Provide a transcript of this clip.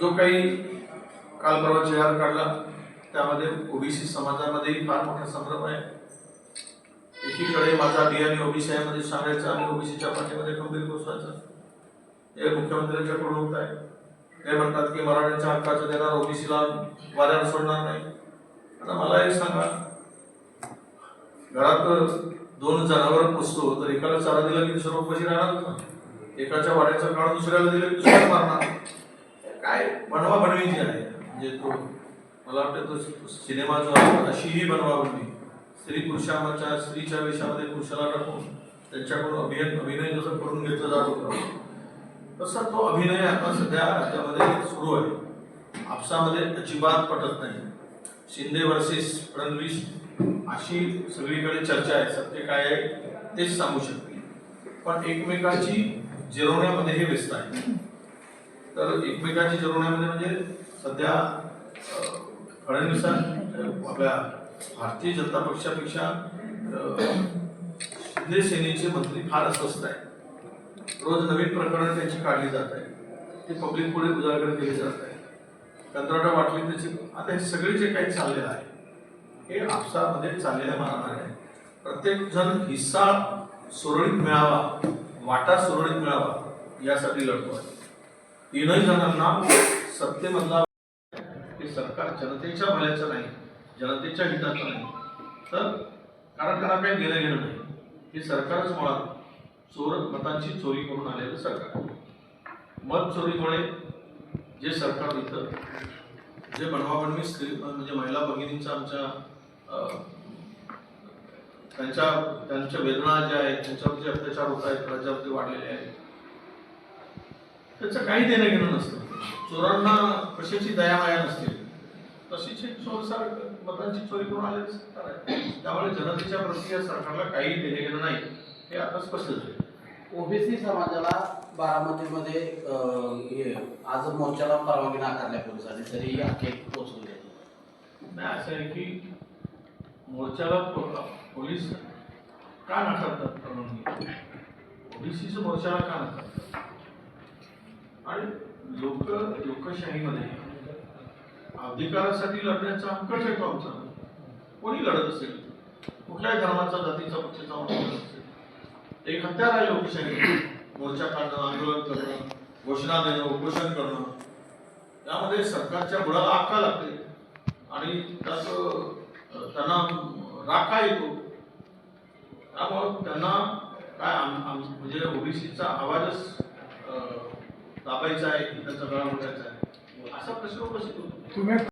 जो काही काल परवा काढला त्यामध्ये ओबीसी समाजामध्येही फार मोठा संभ्रम आहे. एकीकडे माझा बियाणे ओबीसी आहे मध्ये सांगायचं आणि ओबीसीच्या पाठीमध्ये खंबीर बसवायचं हे मुख्यमंत्र्यांच्या कडून होत आहे. ते म्हणतात की मराठ्यांच्या हक्काचं देणार ओबीसीला वाऱ्यावर सोडणार नाही. आता मला एक सांगा. घरात दोन जनावर पोसतो तर एकाला चारा दिला की दुसरा उपाशी राहणार एकाच्या वाड्याचं काढून दुसऱ्याला दिलं की दुसऱ्याला मारणार? काय बनवा बनवीची आहे. म्हणजे तो मला वाटतं तो सिनेमा जो आहे अशी ही बनवा बनवी. स्त्री पुरुषाच्या स्त्रीच्या वेशामध्ये पुरुषाला टाकून त्यांच्याकडून अभिनय अभिनय जसं करून घेतलं जात होता तसा तो अभिनय आता सध्या राज्यामध्ये सुरू आहे. आपसामध्ये अजिबात पटत नाही. शिंदे वर्सेस फडणवीस अशी सगळीकडे चर्चा आहे. सत्य काय आहे तेच सांगू शकते. पण एकमेकाची जिरवण्यामध्ये हे व्यस्त आहे. तर एकमेकाची जिरवण्यामध्ये म्हणजे सध्या अं, फडणवीसां आपल्या भारतीय जनता पक्षापेक्षा अं, शिंदे सेनेचे मंत्री फार अस्वस्थ आहे रोज नवीन प्रकरण त्यांची काढली जात आहे ते पब्लिक पुढे उजागर केले जात आहे कंत्राटा वाटली त्याची. आता हे सगळे जे काही चाललेलं आहे हे आपसामध्ये चाललेल्या मारामारी आहे प्रत्येक जण हिस्सा सुरळीत मिळावा वाटा सुरळीत मिळावा यासाठी लढतो आहे. तीनही जणांना सत्तेमधला हे सरकार जनतेच्या भल्याचं नाही जनतेच्या हिताचं नाही. तर कारण त्याला काही गेलं गेलं नाही? हे सरकारच मुळात चोर मतांची चोरी करून आलेलं सरकार. मत चोरीमुळे जे सरकार देतं. जे बनवाबनवी स्त्री म्हणजे महिला भगिनींचा आमच्या अं, त्यांच्या त्यांच्या वेदना ज्या आहेत त्यांच्यावर जे अत्याचार होत आहेत राज्यावरती वाढलेले आहेत त्याचं काही देणं घेणं नसतं. चोरांना कशाची दयामाया नसते? तशीच एक चोरसार मतांची चोरी करून आहे त्यामुळे जनतेच्या प्रती या सरकारला काही देणे घेणं नाही. हे आता स्पष्ट झाले. ओबीसी समाजाला बारामतीमध्ये हे आज मोर्चाला परवानगी नाकारल्या पोलिसांनी तरी अखेर पोहोचवले नाही. असं आहे की मोर्चाला पोलीस का नाकारतात परवानगी? ओबीसीचं मोर्चाला का नाकारतात? आणि लोक लोकशाहीमध्ये अधिकारासाठी लढण्याचा हक्कच आहे तो आमचा. कोणी लढत असेल? कुठल्याही धर्माचा जातीचा पक्षाचा असेल? एक हत्यार आहे लोकशाही. मोर्चा काढणं आंदोलन करणं घोषणा देणं उपोषण करणं. यामध्ये सरकारच्या बुडाला आका लागते. आणि त्याचं त्यांना राखा येतो. त्यामुळं त्यांना काय म्हणजे ओबीसीचा आवाजच दाबायचा आहे की त्याचा गळा उठायचा आहे. असा प्रश्न उपस्थित होतो. तुम्ही